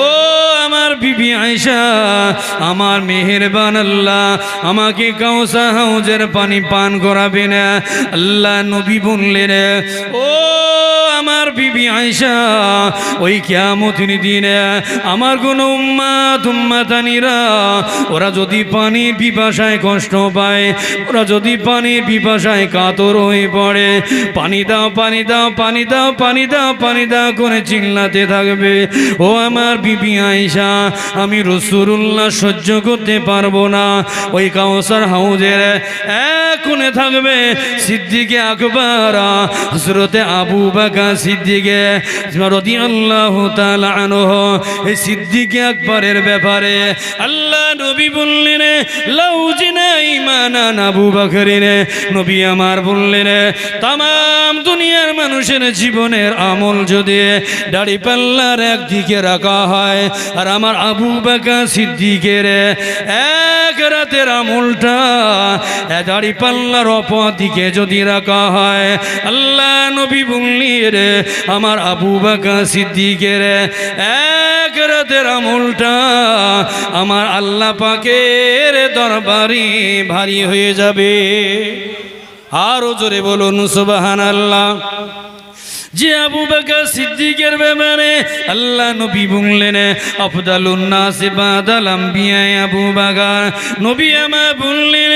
ও আমার বিবি আয়সা আমার মেহেরবান আল্লাহ, আমাকে কাউসা হাউজের পানি পান করাবে না। আল্লাহ নবী বললেন, ও আমার বিবি আয়সা ওই কেমতির দিনে আমার কোনো উম্মা তুম্মাতানিরা ওরা যদি পানির পিপাসায় কষ্ট পায়, ওরা যদি পানির পিপাসায় কাতর হয়ে পড়ে, পানি দাও পানি দাও পানি দাও পানি দাও পানি দাও করে চিল্লাতে থাকবে। ও আমার বিবি আয়সা আমি রসুরুল্লাহ সহ্য করতে পারব না। ওই কাউসার হাউজের এক কোণে থাকবে সিদ্দিকে আকবর হজরতে আবু বাকা সিদ্দিকে। রদি আল্লাহ আনহ, এই সিদ্দিকে আকবরের ব্যাপারে আল্লাহ নবী বললেন লাউজিনা ইমানান আবু বাকরিন নবী আমার বললেন তাম দুনিয়ার মানুষের জীবনের আমল যদি দাড়ি পাল্লার একদিকে রাখা হয়, আর আমার আবু বাকা সিদ্দিকের এক রাতের আমলটা দাড়ি পাল্লার অপর দিকে যদি রাখা হয়, আল্লাহ নবী বললি রে আমার আবু বাকা সিদ্দিকের এক রাতের আমলটা আমার আল্লাহ পাকের দরবারি ভারী হয়ে যাবে। আরও জোরে বলুন সুবাহান আল্লাহ যে আবু বাকা সিদ্দিকের ব্যাপারে আল্লাহ নবী বললেন, আফদালুন নাস বাদাল আম্বিয়া আবু বকর নবী আমার বললেন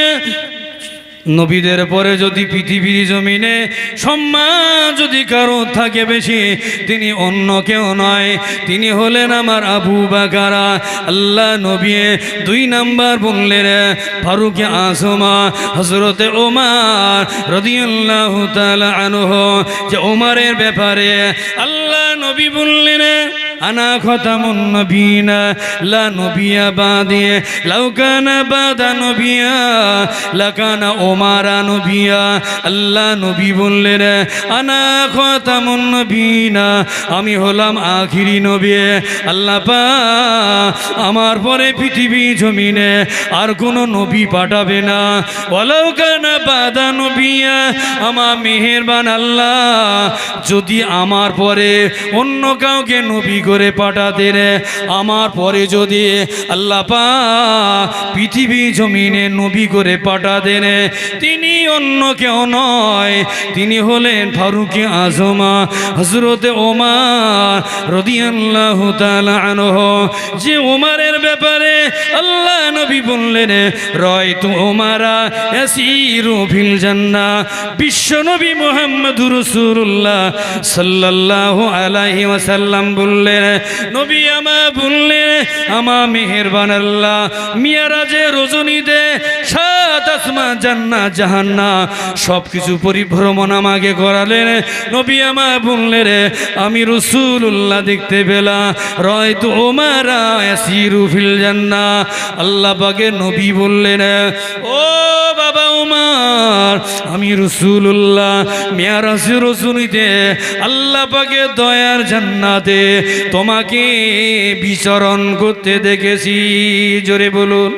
নবীদের পরে যদি পৃথিবীর জমিনে সম্মান যদি কারও থাকে বেশি, তিনি অন্য কেউ নয়, তিনি হলেন আমার আবু বাকারা। আল্লাহ নবী দুই নাম্বার বললেন, ফারুকে আসমা হজরতে ওমার রদিয়াল্লাহ তাআলা আনহু, যে ওমারের ব্যাপারে আল্লাহ নবী বললেন আনা খতামুন নবীনা লা নবিয়া বাদে লাউ কানা বাদা নবিয়া, লাকানা ওমারা নবিয়া। আল্লাহ নবী বললেন আনা খতামুন নবীনা আমি হলাম আখিরি নবী। আল্লাহ পা, আমার পরে পৃথিবী জমিনে আর কোনো নবী পাঠাবে না। ওলাউ কানা বাদা নবিয়া, আমার মেহেরবান আল্লাহ, যদি আমার পরে অন্য কাউকে নবী করে পাঠাতেন আমার পরে যদি আল্লাহ পা পৃথিবী জমিনে নবী করে পাঠাতেন তিনি অন্য কেউ নয়, তিনি হলেন ফারুকে আজমা হজরতে ওমার তাআলা আনহু। যে ওমারের ব্যাপারে আল্লাহ নবী বললেন, রয় তু ওমারা ইয়াসিরু ফিল জান্নাহ, বিশ্ব নবী মুহাম্মদুর রাসূলুল্লাহ সাল্লাল্লাহু আলাইহি ওয়াসাল্লাম বললেন নবী আমা বললেন আমা মেহেরবান আল্লাহ মিয়ারাজে রজনীতে সাত আসমা জান্নাত জাহান্নাম সব কিছু পরিভ্রমণ আমাকে করালেন। নবী আমা রে আমি রসুল্লাহ দেখতে পেলাম। রয় তো ওমারা ফিল জান্নাহ আল্লাহ পাকে নবী বললেন, ও বাবা উমার আমি রসুল্লাহ মেয়ারাজ রসুনিতে আল্লাহ পাকে দয়ার জান্নাতে তোমাকে বিচরণ করতে দেখেছি। জোরে বলুন।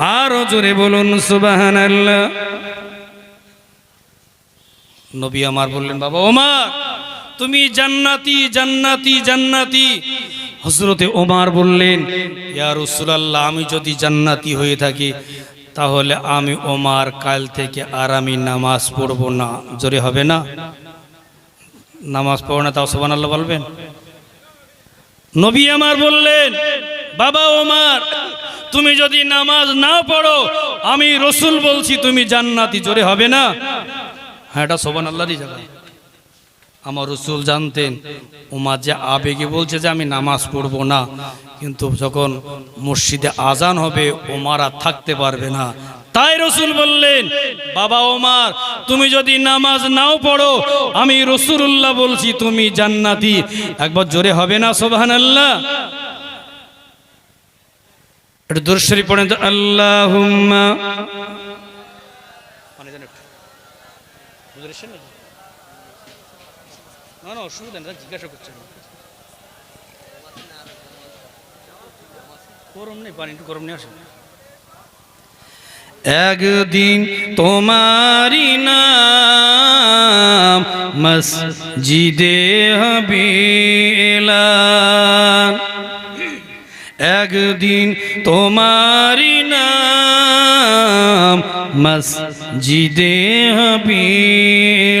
আরও জোরে বলুন সুবাহান আল্লাহ নবী আমার বললেন, বাবা ওমার, তুমি জান্নাতি জান্নাতি জান্নাতি। হজরতে ওমার বললেন, ইয়া রসুলাল্লাহ, আমি যদি জান্নাতি হয়ে থাকি, তাহলে আমি ওমার কাল থেকে আর আমি নামাজ পড়ব না। জোরে হবে না? নামাজ পড়ো না, তাও সোবান আল্লাহ বলবেন? নবী আমার বললেন, বাবা ওমার তুমি যদি নামাজ না পড়ো, আমি রসুল বলছি, তুমি জান্নাতি, জোরে হবে না? হ্যাঁ এটা সোবান আল্লাহরই জায়গা। আমার রসুল জানতেন উমার যে আবেগে বলছে যে আমি নামাজ পড়ব না, কিন্তু যখন মসজিদে আজান হবে ওমার আর থাকতে পারবে না। তাই রসুল বললেন, বাবা ওমার তুমি যদি নামাজ নাও পড়ো, আমি রসুল্লাহ বলছি, তুমি জান্নাতি। একবার জোরে হবে না সোবাহান আল্লাহ একটু দূরস্বরী পড়েন তো আল্লাহ না না অসুবিধা জিজ্ঞাসা করছেন। গরম নেই পানি একটু গরম নিয়ে আসেন। একদিন তোমারি নাম মসজিদে হবিলা একদিন তোমারি নাম মসজিদে হবিলার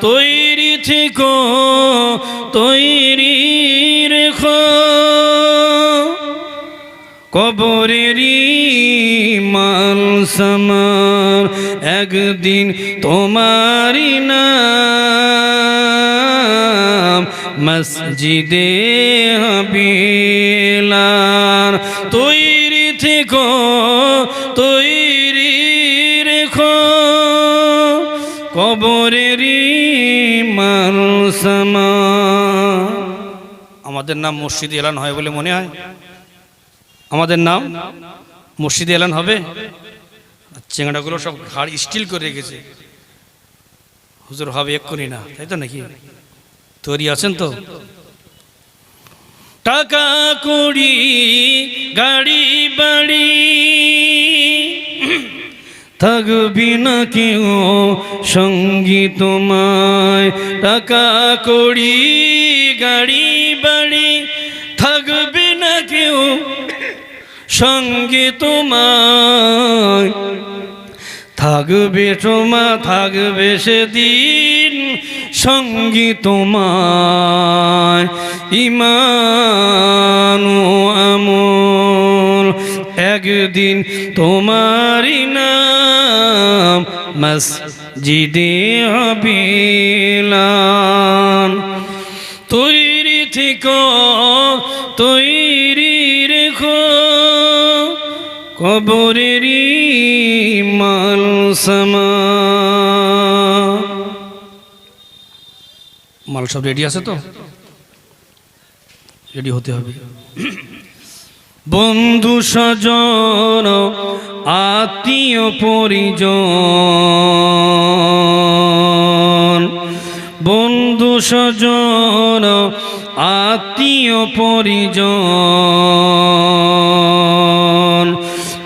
তৈরি থেকো, তৈরি রেখো। কবরেরই মাল সামার একদিন তোমারই নাম মসজিদে আমাদের নাম মসজিদ এলান হয় বলে মনে হয়। আমাদের নাম মসজিদ এলান হবে। চেংড়াগুলো সব ঘাড় স্টিল করে রেখেছে। হুজুর হবে এক্ষুনি না, তাই তো নাকি? তৈরি আছেন তো? টাকা কুড়ি, গাড়ি বাড়ি। থাকবি না কেউ সঙ্গী তোমায় টাকা কড়ি, গাড়ি, বাড়ি থাকবে না কেউ। সঙ্গে তোমায় থাকবে তোমা থাকবে সেদিন। সঙ্গী তোমায় ইমান আমল। একদিন তোমারই নাম মসজিদে হবিলান তৈরি থেকো তৈরি রেখো কবরেরই মাল সামা। মাল সব রেডি আছে তো? রেডি হতে হবে। বন্ধু স্বজন আত্মীয় পরিজন। বন্ধু স্বজন আত্মীয় পরিজন।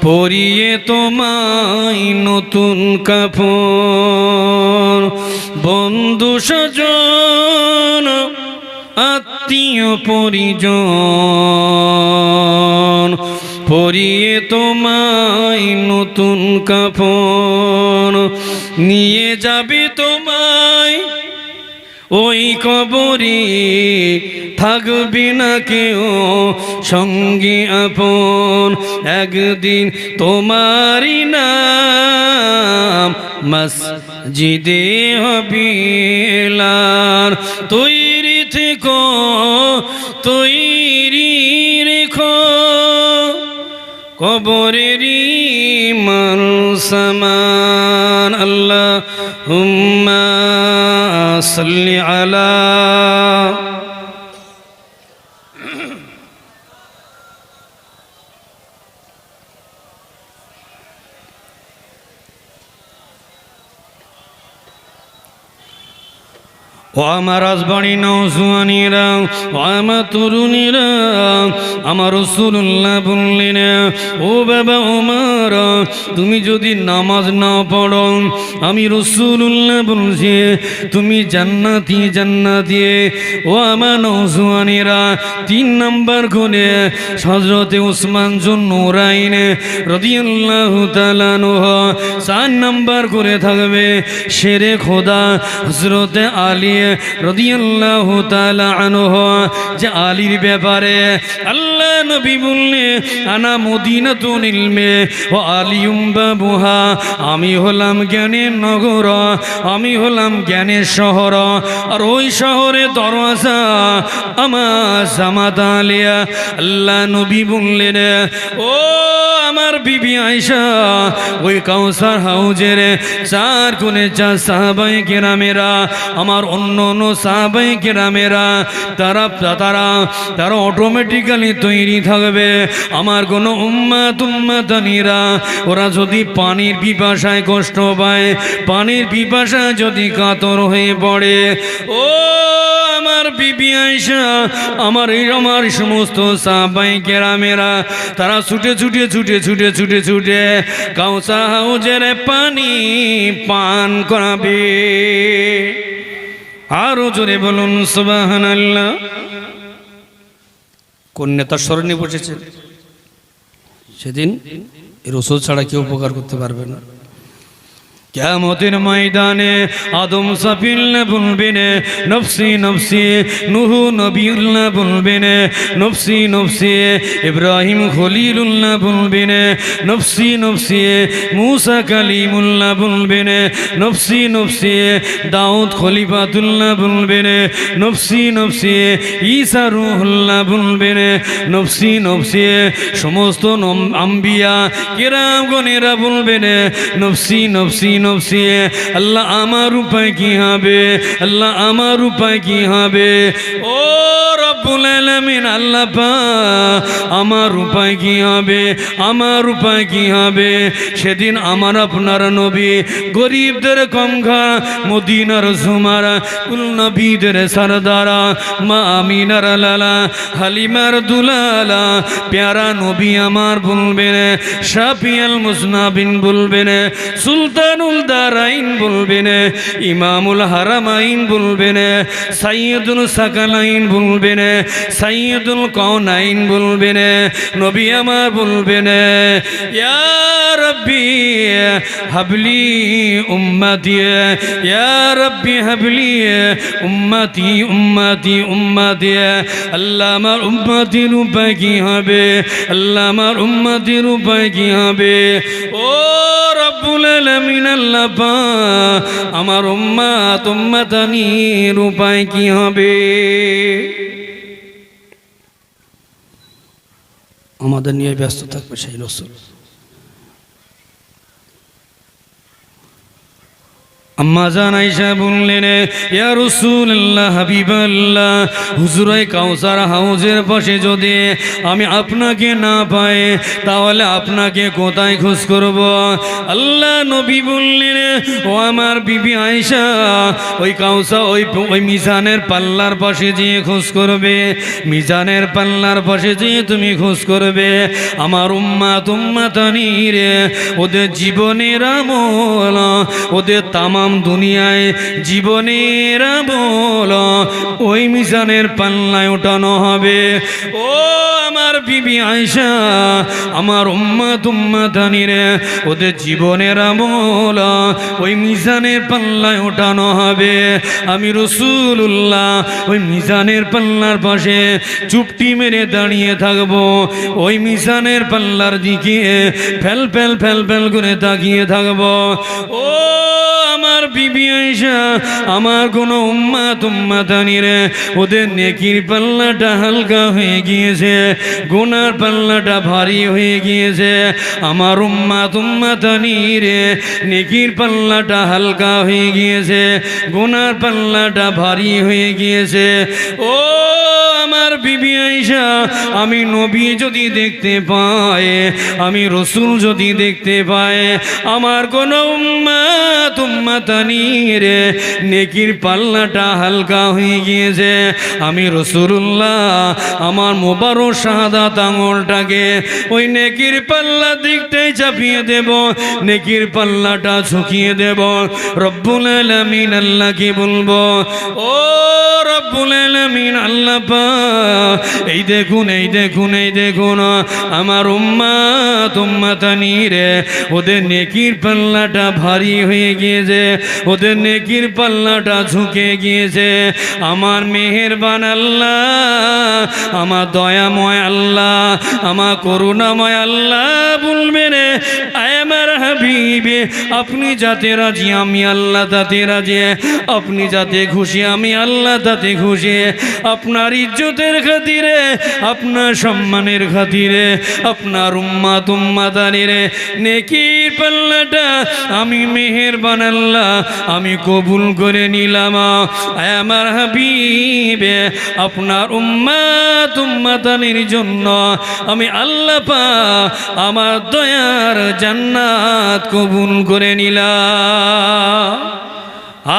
পরিয়ে তোমায় নতুন কাপড়। বন্ধু স্বজন আত্মীয় পরিজন, পরিয়ে তোমায় নতুন কাপড় নিয়ে যাবে তোমায় ওই কবরে, থাকবে না কেউ সঙ্গে আপন। একদিন তোমারই নাম মসজিদে হবিলার তৈরি থেকো তৈরি রেখো। কবরেরই মান সমান আল্লাহ হুম্মা সাল্লি আলা ও আমার রাজবাড়ি নৌজুয়ানিরা ও আমার তরুণীরা আমার রসুল্লাহ বললেন ও বাবা ওমার, তুমি যদি নামাজ না পড়ো, আমি রসুল্লাহ বলছি, তুমি জান্নাতি জান্নাতি, ও আমার নৌজুয়ানিরা তিন নাম্বার করে হজরতে উসমান জুন নুরাইন রদিয়াল্লাহ তালানুহ চার নাম্বার করে থাকবে শেরে খোদা হজরতে আলী রদিয়াল্লাহু তাআলা আনহু, যে আলীর ব্যাপারে আল্লাহ নবী বললে আনা মদিনাতুল ইলমে ও আলিউম বাবুহা, আমি হলাম জ্ঞানের নগর, আমি হলাম জ্ঞানের শহর, আর ওই শহরে দরওয়াজা আমার জামাত আলিয়া। আল্লাহ নবী বললেন, ও আমার বিবি আয়সা ওই কাউসার হাউজের চার কোণে চার সাহাবাই কেরামেরা, আমার অন্য অন্য সাহাবাই কেরামেরা, তারা তারা তারা অটোমেটিক্যালি তৈরি থাকবে। আমার কোনো উম্মা তুম্মা তানিরা ওরা যদি পানির পিপাসায় কষ্ট পায়, পানির পিপাসায় যদি কাতর হয়ে পড়ে, ও আমার বিবি আয়সা আমার আমার সমস্ত সাহাবাই কেরামেরা, তারা ছুটে ছুটে ছুটে ছুটে ছুটে ছুটে কাউসা হাউজের পানি পান করাবে। আরও জোরে বলুন সুবাহান আল্লাহ কোন নেতার স্মরণে বসেছেন সেদিন এর ওষুধ ছাড়া কেউ উপকার করতে পারবে না। কেমতের ময়দানে আদম সাফিল্লা বলবেন, নফসি নফসি, নুহু নবিউল্লাহ বলবেন, নফসি নফসি, ইব্রাহিম খলিলুল্লাহ বলবেন, নফসি নফসি, মুসা কালিমুল্লাহ বলবেন, নফসি নফসি, দাউদ খলিফাতুল্লাহ বলবেন, নফসি নফসি, ঈসা রুহুল্লাহ বলবেন, নফসি নফসি, সমস্ত আম্বিয়া, কেরামগণেরা বলবেন, নফসি নফসি নফসি আল্লাহ আমার উপায় কি হবে? আল্লাহ আমার উপায় কি হবে? ও রব্বুল আলামিন আমার উপায় কি হবে? আমার উপায় কি হবে? সেদিন আমার আপনার নবী গরিবদের কমখা মদিনার সুমারা কুল নবীদের সরদারা, মা আমিনার লালা, হালিমার দুলালা, প্যারা নবী আমার বলবেন, শাফিয়াল মুসনাবিন বলবেন, সুলতানুল দারাইন বলবেন, ইমামুল হারামাইন বলবেন সাইয়দুল সাকালাইন বলবেন সাইয়দুল কওনাইন বলবেন নবী আমার বলবেন ইয়া রব্বি হাবলি উম্মতি, ইয়া রব্বি হাবলি উম্মতি উম্মতি উম্মতি, আল্লাহ আমার উম্মতির উপায় কি হবে, আল্লাহ আমার উম্মতির উপায় কি হবে? ও রব্বুল আলামিন, আল্লাহ আমার উম্মাত, উম্মাতানির উপায় কি হবে? আমাদের নিয়ে ব্যস্ত থাকবে সেই রসুল। আম্মা জান আয়েশা বললেন, ইয়া কাউসার হাউজের পাশে যদি আমি আপনাকে না পাই, তাহলে আপনাকে কোথায় খোঁজ করব? আল্লাহ নবী বললেন, ও আমার বিবি আয়েশা, ওই কাউসা, ওই ওই মিজানের পাল্লার পাশে যেয়ে খোঁজ করবে। মিজানের পাল্লার পাশে যেয়ে তুমি খোঁজ করবে। আমার উম্মা তুম্মা তানিরে ওদের জীবনের আমল, ওদের তামাম দুনিয়ায় জীবনের আমল ওই মিজানের পাল্লায় ওঠানো হবে। ও আমার বিবি আয়সা আমার উম্মা তুম্মা তানিরে ওদের জীবনের আমল। ওই মিজানের পাল্লায় ওঠানো হবে। আমি রসুল্লাহ ওই মিজানের পাল্লার পাশে চুপটি মেরে দাঁড়িয়ে থাকব। ওই মিজানের পাল্লার দিকে ফেল ফেল ফেল ফেল করে তাকিয়ে থাকব। ও বিবি আয়সা আমার কোনো উম্মা তুম্মা তানিরে ওদের নেকির পাল্লাটা হালকা হয়ে গিয়েছে, গুনার পাল্লাটা ভারী হয়ে গিয়েছে। আমার উম্মা তুম্মা তানিরে নেকির পাল্লাটা হালকা হয়ে গিয়েছে, গুনার পাল্লাটা ভারী হয়ে গিয়েছে। ও আমার বিবি আইসা আমি নবী যদি দেখতে পাই, আমি রসুল যদি দেখতে পাই, আমার কোন তানিরে নেকির পাল্লাটা হালকা হয়ে গিয়েছে। আমি রসুল্লাহ আমার মোবারক শাহাদাত আঙুলটাকে ওই নেকির পাল্লা দিকটাই চাপিয়ে দেব, নেকির পাল্লাটা ঝুঁকিয়ে দেব। রব্বুল আলামিন আল্লাহকে বলব, ও আলামিন আল্লাহ এই দেখুন এই দেখুন এই দেখুন, আমার উম্মা তুম্মা তানিরে ওদের নেকির পাল্লাটা ভারী হয়ে গিয়েছে, ওদের নেকির পাল্লাটা ঝুঁকে গিয়েছে। আমার মেহেরবান আল্লাহ, আমার দয়াময় আল্লাহ, আমার করুণাময় আল্লাহ বলবেন আমার হাবিবে, আপনি যাতে রাজি, আমি আল্লাহ তাতে রাজি, আপনি যাতে খুশি, আমি আল্লাহ তাতে খুশি। আপনার ইজ্জতের খাতিরে, আপনার সম্মানের খাতিরে, আপনার উম্মা তুম্মা দানিরে নেকির পাল্লাটা আমি মেহের আল্লাহ, আমি কবুল করে নিলাম। আমার হাবিবে, আপনার উম্মা তুম্মা দানির জন্য আমি আল্লাহ পা আমার দয়ার জান্নাত কবুল করে নিলাম।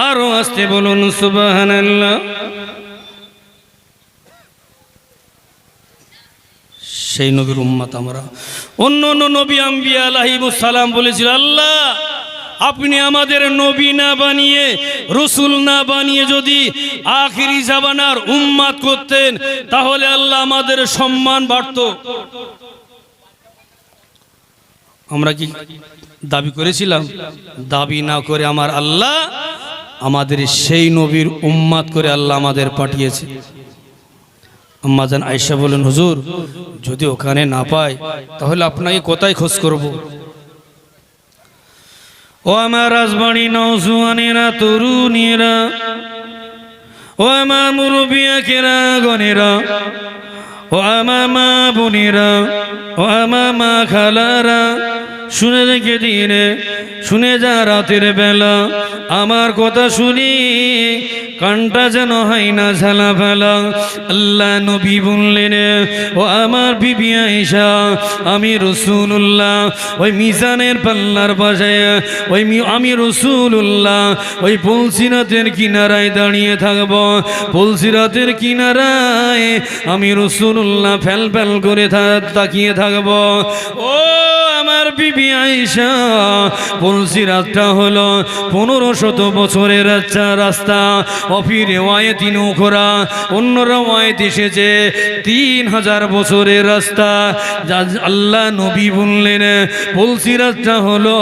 আরও আসতে বলুন, সুবহানাল্লাহ। সেই নবীর উম্মাত আমরা। অন্য অন্য নবী আম্বিয়া আলাহিমুসালাম বলেছিল, আল্লাহ, আপনি আমাদের নবী না বানিয়ে, রসুল না বানিয়ে যদি আখিরি জাবানার উম্মাদ করতেন, তাহলে আল্লাহ আমাদের সম্মান বাড়ত। আমরা কি দাবি করেছিলাম? দাবি না করে আমার আল্লাহ আমাদের সেই নবীর উম্মাদ করে আল্লাহ আমাদের পাঠিয়েছে। আম্মাজান আয়সা বলেন হুজুর, যদি ওখানে না পাই, তাহলে আপনাকে কোথায় খোঁজ করব? ও আমার রাজবাড়ি নৌজুয়ানেরা তরুণীরা, ও আমার মুরব্বিয়াকেরা গনেরা, ও আমার মা বোনেরা, ও আমার মা খালারা শুনে রেখে দিনে, শুনে যা রাতের বেলা। আমার কথা শুনি, কানটা যেন হয় না ঝালা ফেলা আল্লাহ নবী বললেন, ও আমার বিবি আইসা আমি রসুল্লাহ ওই মিজানের পাল্লার পাশে, ওই আমি রসুল্লাহ ওই পলসিরাতের কিনারায় দাঁড়িয়ে থাকব। পলসিরাতের কিনারায় আমি রসুল্লাহ ফ্যাল ফ্যাল করে তাকিয়ে থাকব। ও বিবি আয়েশা পলসিরাতটা হলো পনেরো শত বছরের আচ্ছা রাস্তা। অফিরে ওয়ায়েতি নৌকরা অন্যরা ওয়ায়েত এসেছে তিন হাজার বছরের রাস্তা। আল্লাহ নবী বললেন পলসিরাতটা হলো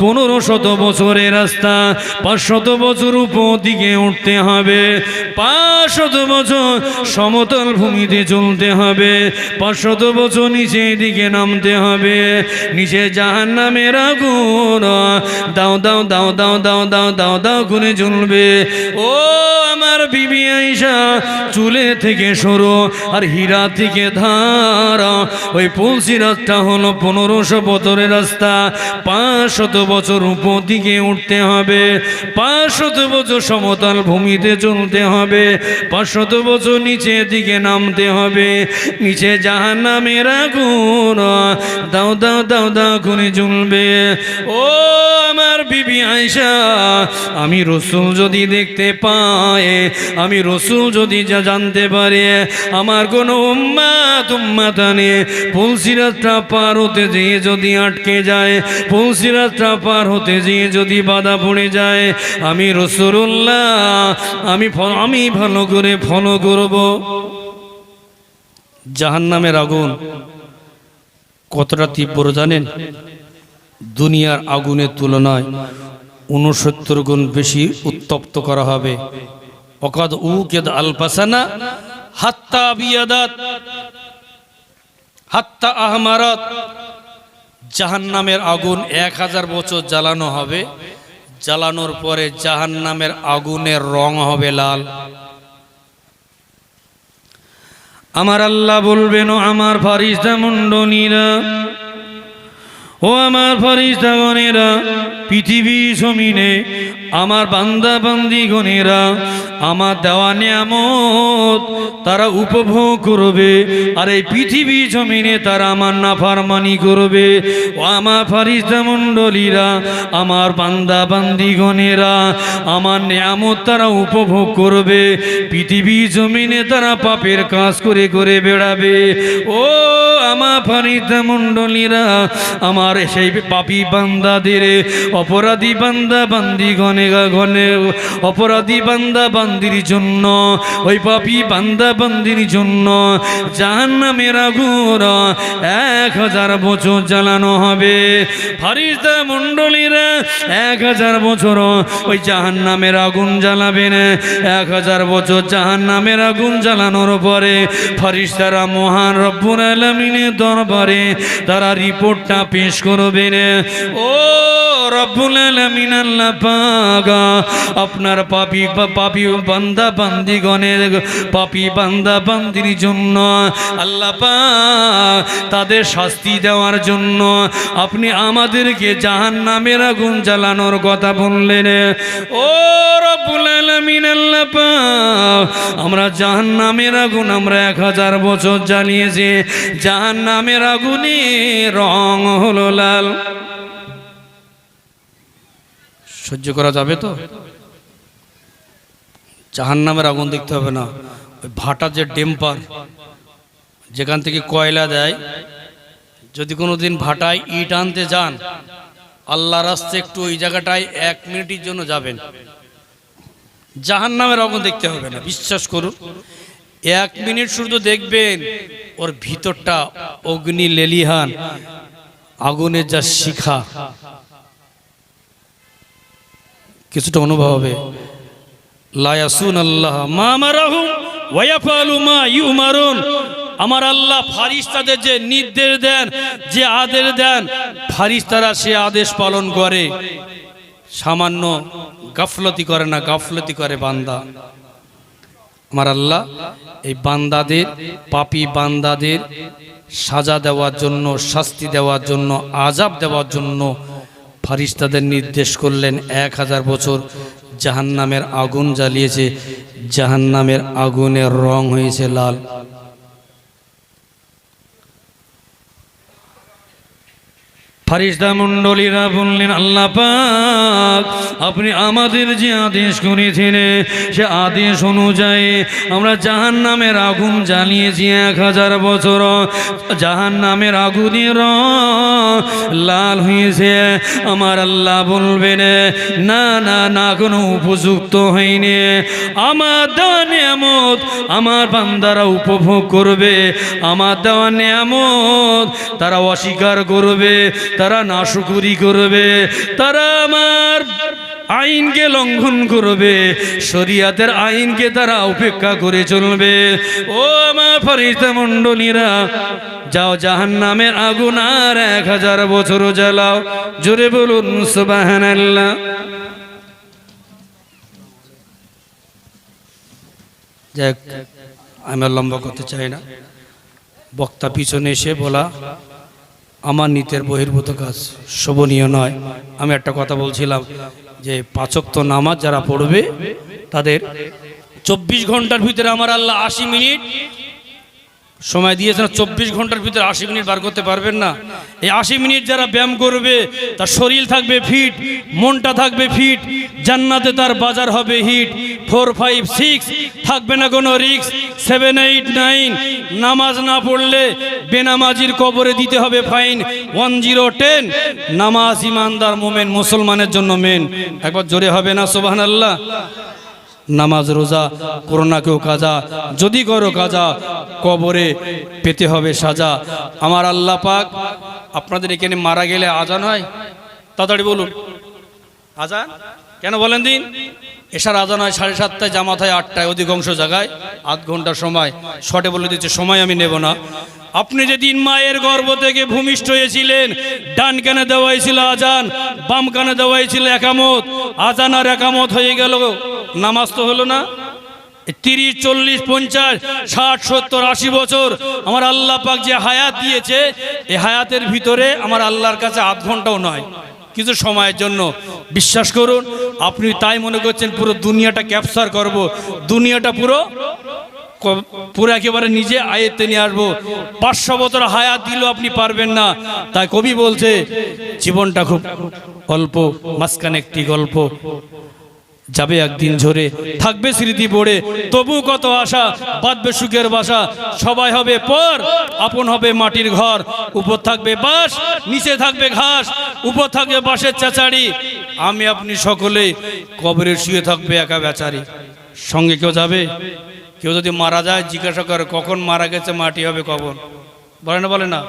পনেরো শত বছরের রাস্তা। পাঁচশত বছর উপর দিকে উঠতে হবে, পাঁচশত বছর সমতল ভূমিতে চলতে হবে, পাঁচশত বছর নিচে দিকে নামতে হবে নিচে জাহান নামের আগুন। দাও দাও দাও দাও দাও দাও দাও দাও করে জ্বলবে ও আমার বিবি আইসা চুলে থেকে সরো আর হীরা থেকে ধার। ওই পলসি রাস্তা হলো পনেরোশো বছরের রাস্তা। পাঁচশত বছর উপর দিকে উঠতে হবে। পাঁচশত বছর সমতল ভূমিতে চলতে হবে। পাঁচশত বছর নিচে দিকে নামতে হবে। নিচে জাহান নামের আগুন। দাও দাও দাও দাও করে জ্বলবে ও আমার বিবি আয়সা আমি রসুল যদি দেখতে পাই, আমি রসুল যদি যা জানতে পারে, আমার কোনো উম্মা তুম্মা টানে পুলসিরাতটা পার হতে যেয়ে যদি আটকে যায় পুলসিরাতটা পার হতে যেয়ে যদি বাধা পড়ে যায়, আমি রসুল্লাহ আমি আমি ভালো করে ফলো করব। জাহান্নামের আগুন। কতটা তীব্র জানেন? দুনিয়ার আগুনের তুলনায় উনসত্তর গুণ বেশি উত্তপ্ত করা হবে। অকাদ উ কেদ আলপাসানা হাত্তা বিয়াদাত, হাত্তা আহমারত। জাহান্নামের আগুন এক হাজার বছর জ্বালানো হবে। জ্বালানোর পরে জাহান্নামের আগুনের রং হবে লাল। আমার আল্লাহ বলবেন আমার ফারিস্তা মণ্ডলীরা ও আমার ফরিস্তাগণেরা পৃথিবী জমিনে আমার বান্দা বান্দি গণেরা, আমার দেওয়া নিয়ামত তারা উপভোগ করবে, আর এই পৃথিবী জমিনে তারা আমার নাফারমানি করবে। ও আমার ফারিস্তা মণ্ডলীরা, আমার বান্দা বান্দি গণেরা, আমার নিয়ামত তারা উপভোগ করবে, পৃথিবী জমিনে তারা পাপের কাজ করে করে বেড়াবে। ও আমার ফারিদা মণ্ডলীরা, আমার সেই পাপি বান্দাদের অপরাধী বান্দা বান্দি গনে গনে অপরাধী বান্দা বান্দির জন্য, ওই পাপি বান্দা বান্দির জন্য জাহান্নামের আগুন এক হাজার বছর জ্বালানো হবে। ফারিদা মণ্ডলীরা এক হাজার বছর ওই জাহান্নামের আগুন জ্বালাবেন। এক হাজার বছর জাহান্নামের আগুন জ্বালানোর পরে ফারিস্তারা মহান রব্বুর আলমিনের দরবারে তারা রিপোর্টটা পেশ করবেন ও রব্বুল আলমিন, আল্লাহ পাগা আপনার পাপি পাপি বান্দা বান্দিগণের পাপি বান্দা বান্দির জন্য আল্লাহ তাদের শাস্তি দেওয়ার জন্য আপনি আমাদেরকে জাহান নামের আগুন জ্বালানোর কথা বললেন ও রব্বুল আলামিন আমরা জাহান নামের আগুন আমরা এক হাজার বছর জ্বালিয়েছি। জাহান নামের আগুনে রং হলো সহ্য করা যাবে তো? জাহান নামের আগুন দেখতে হবে না। ওই ভাটা যে ডেম্পার, যেখান থেকে কয়লা দেয়, যদি কোনো দিন ভাটায় ইট আনতে যান আল্লাহ রাস্তে একটু ওই জায়গাটায় এক মিনিটের জন্য যাবেন। জাহান নামের আগুন দেখতে হবে না, বিশ্বাস করুন। এক মিনিট শুধু দেখবেন, ওর ভিতরটা অগ্নি লেলিহান আগুনের যা শিখা। কিছুটা অনুভব হবে। লায়াসুন আল্লাহ মা মারাহুম ওয়াইফালু মা ইউমারুন। আমার আল্লাহ ফারিস্তাদের যে নির্দেশ দেন, যে আদেশ দেন, ফারিস্তারা সে আদেশ পালন করে। সামান্য গাফলতি করে না, গাফলতি করে বান্দা। আমার আল্লাহ এই বান্দাদের, পাপি বান্দাদের সাজা দেওয়ার জন্য, শাস্তি দেওয়ার জন্য আজাব দেওয়ার জন্য ফারিস্তাদের নির্দেশ করলেন। এক হাজার বছর জাহান্নামের আগুন জ্বালিয়েছে। জাহান্নামের আগুনের রং হয়েছে লাল। ফারিস্তা মণ্ডলীরা বললেন, আল্লাহ পাক, আপনি আমাদের যে আদেশ করেছিলেন, সে আদেশ অনুযায়ী আমরা জাহান নামের আগুন জ্বালিয়েছি এক হাজার বছর। জাহান নামের আগুনের লাল হয়েছে। আমার আল্লাহ বলবেন, না না না, কোনো উপযুক্ত হয়নি। আমার দেওয়া নিয়ামত আমার বান্দারা উপভোগ করবে। আমার দেওয়া নিয়ামত তারা অস্বীকার করবে। তারা নাশুকুরি করবে, তারা আমার আইনকে লঙ্ঘন করবে, শরিয়াতের আইনকে তারা উপেক্ষা করে চলবে। ও আমার ফরিস্তা মণ্ডলীরা, যাও জাহান নামের আগুন আর এক হাজার বছর জ্বালাও, জোরে বলুন সুবাহান যাক, আমি লম্বা করতে চাই না। বক্তা পিছনে এসে বলা আমার নিতের বহির্ভূত কাজ শোভনীয় নয়। আমি একটা কথা বলছিলাম যে পাচক তো নামাজ যারা পড়বে, তাদের চব্বিশ ঘণ্টার ভিতরে আমার আল্লাহ আশি মিনিট সময় দিয়েছেন চব্বিশ ঘণ্টার ভিতরে আশি মিনিট বার করতে পারবেন না। এই আশি মিনিট যারা ব্যায়াম করবে, তার শরীর থাকবে ফিট, মনটা থাকবে ফিট, জান্নাতে তার বাজার হবে হিট। ফোর, ফাইভ, সিক্স, থাকবে না কোনো রিক্স সেভেন, এইট, নাইন, নামাজ না পড়লে বেনামাজির কবরে দিতে হবে ফাইন। ওয়ান, জিরো, টেন, নামাজ ইমানদার মোমেন, মুসলমানের জন্য মেন। একবার জোরে হবে না সোবাহান আল্লাহ নামাজ, রোজা করোনা কেউ কাজা, যদি করো কাজা, কবরে পেতে হবে সাজা। আমার আল্লাহ পাক আপনাদের এখানে মারা গেলে আজান হয়? তাড়াতাড়ি বলুন। আজান? কেন বলেন দিন? এসার আজান হয় সাড়ে সাতটায়, জামাত হয় আটটায়, অধিকাংশ জায়গায় আধ ঘণ্টা সময়। শটে বলে দিচ্ছে, সময় আমি নেব না। আপনি যেদিন মায়ের গর্ভ থেকে ভূমিষ্ঠ হয়েছিলেন, ডান কানে দেওয়া হয়েছিল আজান, বাম কানে দেওয়া হয়েছিল একামত। আজান আর একামত হয়ে গেল নামাজ তো হলো না। তিরিশ, চল্লিশ, পঞ্চাশ, ষাট, সত্তর, আশি বছর আমার আল্লাহ পাক যে হায়াত দিয়েছে এই হায়াতের ভিতরে আমার আল্লাহর কাছে আধ ঘন্টাও নয়। কিছু সময়ের জন্য। বিশ্বাস করুন, আপনি তাই মনে করছেন পুরো দুনিয়াটা ক্যাপচার করব। দুনিয়াটা পুরো পুরো একেবারে নিজে আয়ত্তে নিয়ে আসব। পাঁচশো বছর হায়াত দিলেও আপনি পারবেন না। তাই কবি বলছে, জীবনটা খুব অল্প, মাঝখানে একটি গল্প। যাবে একদিন ঝরে, থাকবে স্মৃতি পড়ে, তবু কত আশা, বাঁধবে সুখের বাসা, সবাই হবে পর, আপন হবে মাটির ঘর, উপর থাকবে বাস নিচে থাকবে ঘাস, উপর থাকবে বাঁশের চাচাড়ি আমি আপনি সকলে কবরে শুয়ে থাকবে একা বেচারি। সঙ্গে কেউ যাবে? কেউ যদি মারা যায়, জিজ্ঞাসা করে কখন মারা গেছে, মাটি হবে কখন? বলে না বলে না।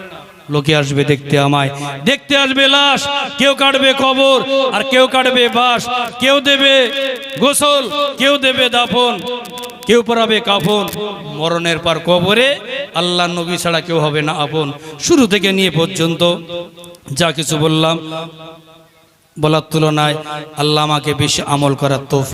লোকে আসবে দেখতে আমায়। দেখতে আসবে লাশ, কেউ কাটবে কবর, আর কেউ কাটবে বাস, কেউ দেবে গোসল, কেউ দেবে দাফন, কেউ পরাবে কাফন। মরণের পর কবরে আল্লাহ নবী ছাড়া কেউ হবে না আপন। শুরু থেকে নিয়ে পর্যন্ত যা কিছু বললাম, বলার তুলনায় আল্লাহ আমাকে বেশি আমল করার তো